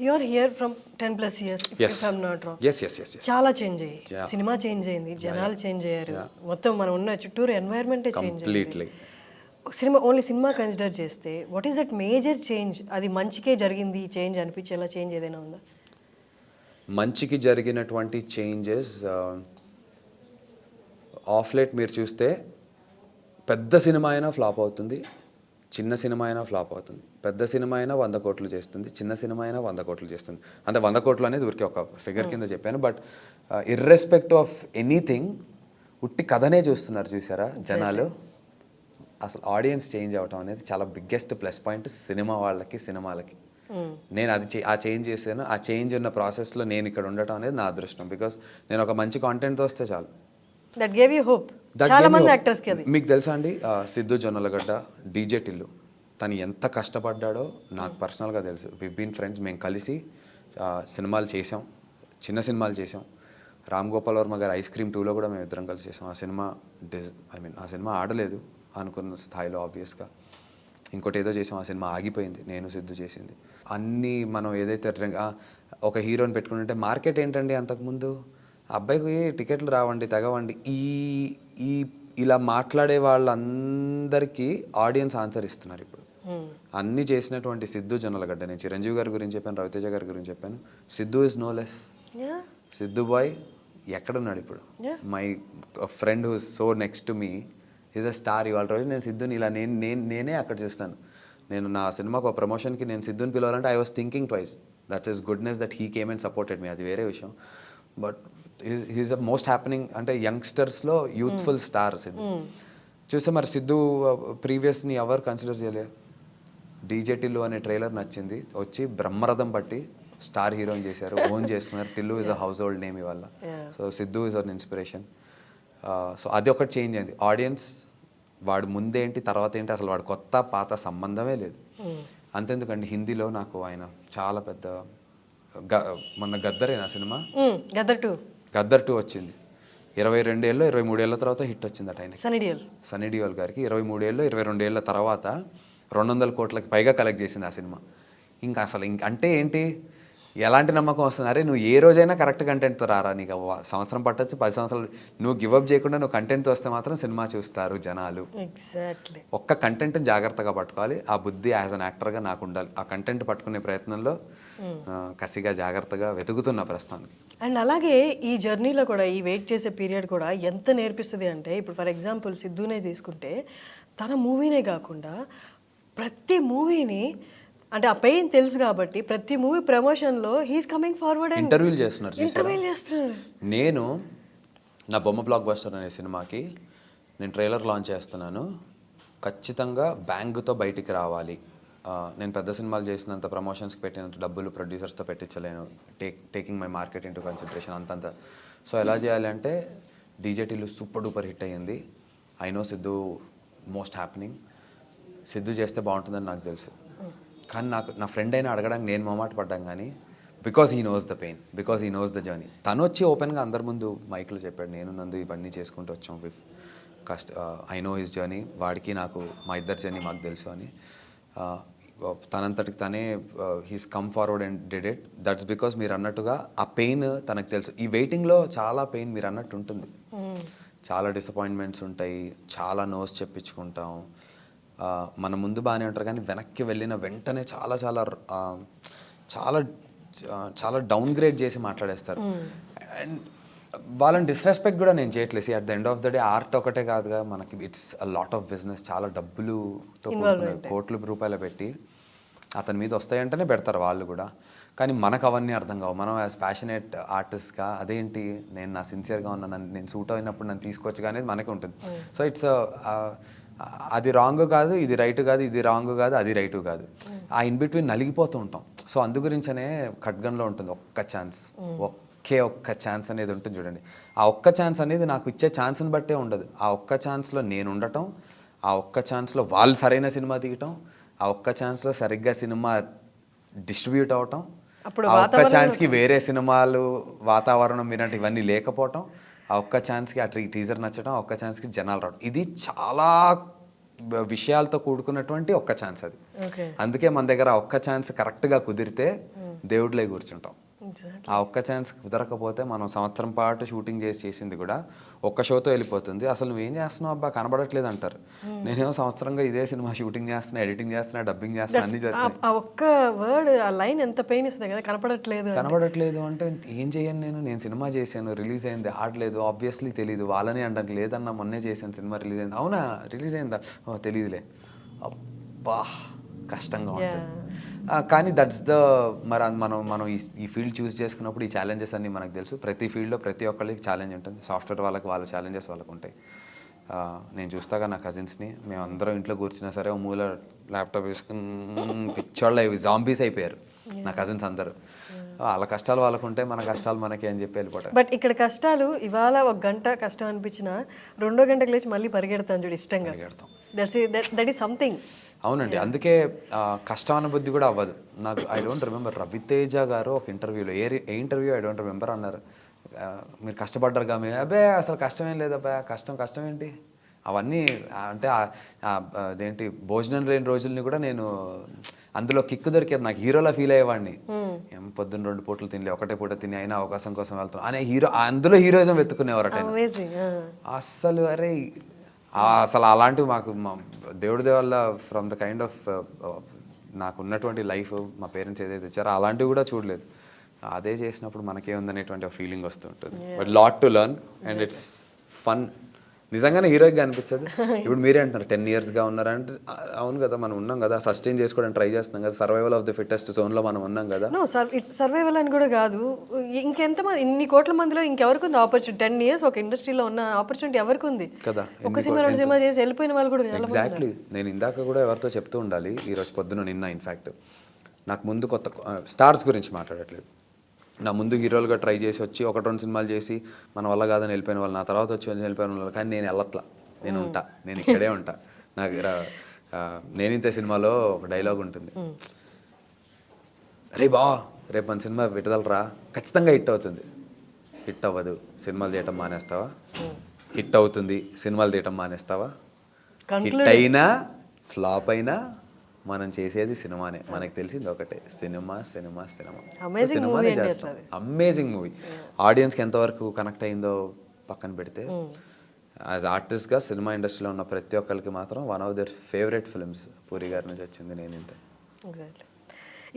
You are here from ten plus years I'm not wrong yes yes yes చాలా change అయ్యి. Cinema change అయింది జనాలు change అయ్యారు. మొత్తం మనం ఉన్న చుట్టూరు ఎన్వైరన్మెంటే చేంజ్ అయింది సినిమా ఓన్లీ సినిమా కన్సిడర్ చేస్తే what is that major change అది మంచికే జరిగింది చేంజ్ అనిపించేలా చేంజ్ ఏదైనా ఉందా? మంచికి జరిగినటువంటి చేంజెస్ ఆఫ్ లేట్ మీరు చూస్తే పెద్ద సినిమా అయినా ఫ్లాప్ అవుతుంది. చిన్న సినిమా అయినా ఫ్లాప్ అవుతుంది. పెద్ద సినిమా అయినా వంద కోట్లు చేస్తుంది. చిన్న సినిమా అయినా వంద కోట్లు చేస్తుంది. అంటే వంద కోట్లు అనేది ఊరికే ఒక ఫిగర్ కింద చెప్పాను. బట్ ఇర్రెస్పెక్ట్ ఆఫ్ ఎనీథింగ్ ఉట్టి కథనే చూస్తున్నారు చూసారా జనాలు? అసలు ఆడియన్స్ చేంజ్ అవటం అనేది చాలా బిగ్గెస్ట్ ప్లస్ పాయింట్ సినిమా వాళ్ళకి సినిమాలకి. నేను అది ఆ చేంజ్ చేశాను. ఆ చేంజ్ ఉన్న ప్రాసెస్లో నేను ఇక్కడ ఉండటం అనేది నా అదృష్టం. బికాస్ నేను ఒక మంచి కాంటెంట్తో వస్తే చాలు. That gave you hope That చాలా gave me మంది hope. యాక్టర్స్కి అది. మీకు తెలుసా అండి? సిద్ధు జొన్నలగడ్డ డీజే టిల్లు. తను ఎంత కష్టపడ్డాడో నాకు పర్సనల్గా తెలుసు. వి బీన్ ఫ్రెండ్స్ మేము కలిసి సినిమాలు చేసాం చిన్న సినిమాలు చేసాం రామ్ గోపాల్ వర్మ గారి ఐస్ క్రీమ్ టూలో కూడా మేము ఇద్దరం కలిసి చేసాం ఆ సినిమా డిజ్ ఐ మీన్ ఆ సినిమా ఆడలేదు అనుకున్న స్థాయిలో ఆబ్వియస్గా ఇంకోటి ఏదో చేసాం ఆ సినిమా ఆగిపోయింది. నేను సిద్ధు చేసింది. అన్నీ మనం ఏదైతే ఒక హీరోని పెట్టుకుంటుంటే మార్కెట్ ఏంటండి అంతకుముందు? అబ్బాయికి టికెట్లు రావండి తగవండి. ఈ ఈ ఇలా మాట్లాడే వాళ్ళందరికీ ఆడియన్స్ ఆన్సర్ ఇస్తున్నారు ఇప్పుడు. అన్నీ చేసినటువంటి సిద్ధు జొన్నలగడ్డ. నేను చిరంజీవి గారి గురించి చెప్పాను రవితేజ గారి గురించి చెప్పాను. Siddhu is no less. Siddhu boy ఎక్కడున్నాడు ఇప్పుడు. My friend who so next to me is a star ఇవాళ రోజు నేను సిద్ధుని ఇలా నేను నేను నేనే అక్కడ చూస్తాను. నేను నా సినిమాకు ఒక ప్రమోషన్కి నేను సిద్ధుని పిలవాలంటే I was thinking twice that's is goodness that he came and supported me అది వేరే విషయం. But he's a most happening అంటే యంగ్స్టర్స్లో యూత్ఫుల్ స్టార్ సిద్ధు చూస్తే మరి సిద్ధు ప్రీవియస్ని ఎవరు కన్సిడర్ చేయలేదు? డీజే టిల్లు అనే ట్రైలర్ నచ్చింది. వచ్చి బ్రహ్మరథం పట్టి స్టార్ హీరోయిన్ చేశారు. ఓన్ చేసుకున్నారు. Tillu is a household name ఇవాళ. So Siddhu is an inspiration so అది ఒకటి చేంజ్ అయింది. ఆడియన్స్ వాడు ముందేంటి తర్వాత ఏంటి అసలు వాడు కొత్త పాత సంబంధమే లేదు. అంతెందుకండి హిందీలో నాకు ఆయన చాలా పెద్ద మొన్న గద్దరేనా cinema? Gadar two Gadar two వచ్చింది. ఇరవై రెండేళ్ళు ఇరవై మూడేళ్ళ తర్వాత హిట్ వచ్చిందట డియల్. సన్నీ డియోల్ గారికి ఇరవై మూడేళ్ళు ఇరవై రెండేళ్ళ తర్వాత రెండు వందల కోట్లకి పైగా కలెక్ట్ చేసింది ఆ సినిమా. ఇంకా అసలు ఇంక అంటే ఏంటి? ఎలాంటి నమ్మకం వస్తుంది? అరే నువ్వు ఏ రోజైనా కరెక్ట్ కంటెంట్తో రారా? నీకు సంవత్సరం పట్టొచ్చు పది సంవత్సరాలు. నువ్వు గివప్ చేయకుండా నువ్వు కంటెంట్తో వస్తే మాత్రం సినిమా చూస్తారు జనాలు. ఎగ్జాక్ట్లీ. ఒక్క కంటెంట్ జాగ్రత్తగా పట్టుకోవాలి. ఆ బుద్ధి యాజ్ అన్ యాక్టర్గా నాకు ఉండాలి. ఆ కంటెంట్ పట్టుకునే ప్రయత్నంలో కసిగా జాగ్రత్తగా వెతుకుతున్న ప్రస్తుతానికి. అండ్ అలాగే ఈ జర్నీలో కూడా ఈ వెయిట్ చేసే పీరియడ్ కూడా ఎంత నేర్పిస్తుంది అంటే ఇప్పుడు ఫర్ ఎగ్జాంపుల్ సిద్ధునే తీసుకుంటే తన మూవీనే కాకుండా ప్రతి మూవీని అంటే ఆ పెయిన్ తెలుసు కాబట్టి ప్రతి మూవీ ప్రమోషన్లో హీస్ కమింగ్ ఫార్వర్డ్ అండ్ ఇంటర్వ్యూలు చేస్తున్నారు చూసారా? ఇంటర్వ్యూ చేస్తున్నాడు నేను నా బొమ్మ బ్లాక్ బస్టర్ అనే సినిమాకి నేను ట్రైలర్ లాంచ్ చేస్తున్నాను. ఖచ్చితంగా బ్యాంకుతో బయటికి రావాలి. ఆ, నేను పెద్ద సినిమాలు చేసినంత ప్రమోషన్స్కి పెట్టినంత డబ్బులు ప్రొడ్యూసర్స్తో పెట్టించలేను. Take taking my market into consideration అంతంత. సో ఎలా చేయాలి అంటే డీజేటీలు సూపర్ డూపర్ హిట్ అయ్యింది. I know Siddhu most happening Siddhu చేస్తే బాగుంటుందని నాకు తెలుసు. కానీ నాకు నా ఫ్రెండ్ అయినా అడగడానికి నేను మొమాట పడ్డాం కానీ because he knows the pain because he knows the journey తను వచ్చి ఓపెన్గా అందరి ముందు మైక్లో చెప్పాడు నేను నందు ఇవన్నీ చేసుకుంటూ వచ్చాం విఫ్ కష్ట ఐ నో హిస్ జర్నీ వాడికి నాకు మా ఇద్దరి జర్నీ మాకు తెలుసు అని. తనంతటికి తనే he's come forward and did it that's because మీరు అన్నట్టుగా ఆ పెయిన్ తనకు తెలుసు. ఈ వెయిటింగ్లో చాలా పెయిన్ మీరు అన్నట్టు ఉంటుంది. చాలా డిసప్పాయింట్మెంట్స్ ఉంటాయి చాలా నోస్ చెప్పించుకుంటాం. మన ముందు బాగానే ఉంటారు. కానీ వెనక్కి వెళ్ళిన వెంటనే చాలా చాలా చాలా చాలా డౌన్ గ్రేడ్ చేసి మాట్లాడేస్తారు. అండ్ వాళ్ళని డిస్రెస్పెక్ట్ కూడా నేను చేయట్లేదు. At the end of the day art ఒకటే కాదుగా మనకి it's a lot of business చాలా డబ్బులుతో కోట్ల రూపాయలు పెట్టి అతని మీద వస్తాయంటేనే పెడతారు వాళ్ళు కూడా. కానీ మనకు అవన్నీ అర్థం కావు. మనం యాజ్ ప్యాషనేట్ ఆర్టిస్ట్గా అదేంటి నేను నా సిన్సియర్గా ఉన్నా నన్ను నేను సూట్ అయినప్పుడు నన్ను తీసుకొచ్చుగా అనేది మనకి ఉంటుంది. సో ఇట్స్ అది రాంగ్ కాదు ఇది రైట్ కాదు ఇది రాంగ్ కాదు అది రైట్ కాదు. ఆ ఇన్ బిట్వీన్ నలిగిపోతూ ఉంటాం. సో అందు గురించనే ఖడ్గన్లో ఉంటుంది ఒక్క ఛాన్స్ ఒకే ఒక్క ఛాన్స్ అనేది ఉంటుంది చూడండి. ఆ ఒక్క ఛాన్స్ అనేది నాకు ఇచ్చే ఛాన్స్ని బట్టే ఉండదు. ఆ ఒక్క ఛాన్స్లో నేను ఉండటం ఆ ఒక్క ఛాన్స్లో వాళ్ళు సరైన సినిమా తీయటం ఆ ఒక్క ఛాన్స్లో సరిగ్గా సినిమా డిస్ట్రిబ్యూట్ అవటం అప్పుడు ఆ ఒక్క ఛాన్స్కి వేరే సినిమాలు వాతావరణం వినట్టు ఇవన్నీ లేకపోవటం ఆ ఒక్క ఛాన్స్కి ఆ ట్రీ టీజర్ నచ్చడం ఆ ఒక్క ఛాన్స్కి జనాలు రావడం. ఇది చాలా విషయాలతో కూడుకున్నటువంటి ఒక్క ఛాన్స్ అది. అందుకే మన దగ్గర ఒక్క ఛాన్స్ కరెక్ట్గా కుదిరితే దేవుడిలే కూర్చుంటాం. ఆ ఒక్క ఛాన్స్ కుదరకపోతే మనం సంవత్సరం పాటు షూటింగ్ చేసి చేసింది కూడా ఒక్క షోతో వెళ్ళిపోతుంది. అసలు నువ్వేం చేస్తున్నావు అబ్బా? కనబడట్లేదు అంటారు నేనేమో సంవత్సరంగా ఇదే సినిమా షూటింగ్ చేస్తున్నా ఎడిటింగ్ చేస్తున్నా డబ్బింగ్ చేస్తున్నా అన్ని చేస్తున్నా ఒక్క వర్డ్ ఆ లైన్ ఎంత పెయిన్ ఇస్తుంది కదా కనపడట్లేదు అని. కనబడట్లేదు అంటే ఏం చేయను నేను? నేను సినిమా చేశాను రిలీజ్ అయింది ఆడలేదు ఆబ్వియస్లీ తెలియదు వాళ్ళని అంటాను లేదన్నా మొన్నే చేశాను సినిమా రిలీజ్ అయింది. అవునా? రిలీజ్ అయిందా? తెలియదులే అబ్బా! కష్టంగా ఉంటుంది. కానీ దట్స్ ద మరి మనం మనం ఈ ఈ ఫీల్డ్ చూస్ చేసుకున్నప్పుడు ఈ ఛాలెంజెస్ అన్నీ మనకు తెలుసు. ప్రతి ఫీల్డ్లో ప్రతి ఒక్కరికి ఛాలెంజ్ ఉంటుంది. సాఫ్ట్వేర్ వాళ్ళకి వాళ్ళ ఛాలెంజెస్ వాళ్ళకు ఉంటాయి. నేను చూస్తాగా నా కజిన్స్ని మేము అందరం ఇంట్లో కూర్చున్నా సరే మూల ల్యాప్టాప్ వేసుకుని పిచ్చోళ్ళ జాంబీస్ అయిపోయారు. నా కజిన్స్ అందరూ. వాళ్ళ కష్టాలు వాళ్ళకు ఉంటే మన కష్టాలు మనకి అని చెప్పి వెళ్ళిపోతాయి బట్ ఇక్కడ కష్టాలు ఇవాళ ఒక గంట కష్టం అనిపించిన రెండో గంటకు లేచి మళ్ళీ పరిగెడతాను చూడు ఇష్టంగా. పరిగెడతాం. దట్స్ దట్ ఈస్ సంథింగ్ అవునండి. అందుకే ఆ, కష్టం అనుబుద్ధి కూడా అవ్వదు. నాకు ఐ డోంట్ రిమెంబర్ రవితేజ గారు ఒక ఇంటర్వ్యూలో a a interview I don't remember అన్నారు. మీరు కష్టపడ్డారు కా మీరు. అబ్బే అసలు కష్టం ఏం లేదబ్బా కష్టం కష్టం ఏంటి? అవన్నీ అంటే అదేంటి భోజనం లేని రోజుల్ని కూడా నేను అందులో కిక్ దొరికేది. నాకు హీరోలా ఫీల్ అయ్యేవాడిని. ఏం పొద్దున్న రెండు పూటలు తినలే ఒకటే పూట తిని అయినా అవకాశం కోసం వెళ్తాను అనే హీరో అందులో హీరోయిజం. అమేజింగ్ అస్సలు అరే అసలు అలాంటివి మాకు మా దేవుడి వల్ల ఫ్రమ్ ద కైండ్ ఆఫ్ నాకు ఉన్నటువంటి లైఫ్ మా పేరెంట్స్ ఏదైతే ఇచ్చారో అలాంటివి కూడా చూడలేదు. అదే చేసినప్పుడు మనకేముందనేటువంటి ఫీలింగ్ వస్తుంటుంది. But lot to learn and it's fun నిజంగానే హీరోయిక్గా అనిపించదు? ఇప్పుడు మీరే అంటున్నారు టెన్ ఇయర్స్గా ఉన్నారంటే అవును కదా మనం ఉన్నాం కదా సస్టైన్ చేసుకోవడానికి ట్రై చేస్తున్నాం కదా సర్వైవల్ ఆఫ్ ది ఫిట్టెస్ట్ జోన్లో మనం ఉన్నాం కదా. సర్వైవల్ అని కూడా కాదు. ఇంకెంత మంది ఇన్ని కోట్ల మందిలో ఇంకెవరికి ఉంది ఆపర్చునిటీ? టెన్ ఇయర్స్ ఒక ఇండస్ట్రీలో ఉన్న ఆపర్చునిటీ ఎవరికి ఉంది? కదా ఒక సినిమా రెండు సినిమా చేసి వెళ్ళిపోయిన వాళ్ళు కూడా ఎగ్జాక్ట్లీ నేను ఇందాక కూడా ఎవరితో చెప్తూ ఉండాలి ఈరోజు పొద్దున నిన్న ఇన్ఫ్యాక్ట్ నాకు ముందు కొత్త స్టార్స్ గురించి మాట్లాడట్లేదు. నా ముందు హీరోలుగా ట్రై చేసి వచ్చి ఒకటి రెండు సినిమాలు చేసి మన వల్ల కాదని వెళ్ళిపోయిన వాళ్ళు నా తర్వాత వచ్చి వెళ్ళిపోయిన వాళ్ళు కానీ నేను వెళ్ళట్లా. నేను ఉంటా. నేను ఇక్కడే ఉంటా. నాకు రా- ఆ, నేనింతే సినిమాలో ఒక డైలాగ్ ఉంటుంది. రే బా రేపు మన సినిమా విడుదలరా? ఖచ్చితంగా హిట్ అవుతుంది. హిట్ అవ్వదు. సినిమాలు తీయటం మానేస్తావా? హిట్ అవుతుంది. సినిమాలు తీయటం మానేస్తావా? హిట్ అయినా ఫ్లాప్ అయినా మనం చేసేది సినిమానే. మనకు తెలిసింది ఒకటే. Cinema cinema cinema. అసలు అది. అమేజింగ్ మూవీ ఆడియన్స్కి ఎంతవరకు కనెక్ట్ అయిందో పక్కన పెడితే యాజ్ ఆర్టిస్ట్గా సినిమా ఇండస్ట్రీలో ఉన్న ప్రతి ఒక్కరికి మాత్రం one of their favourite films Puri గారి నుంచి వచ్చింది నేను ఇంత.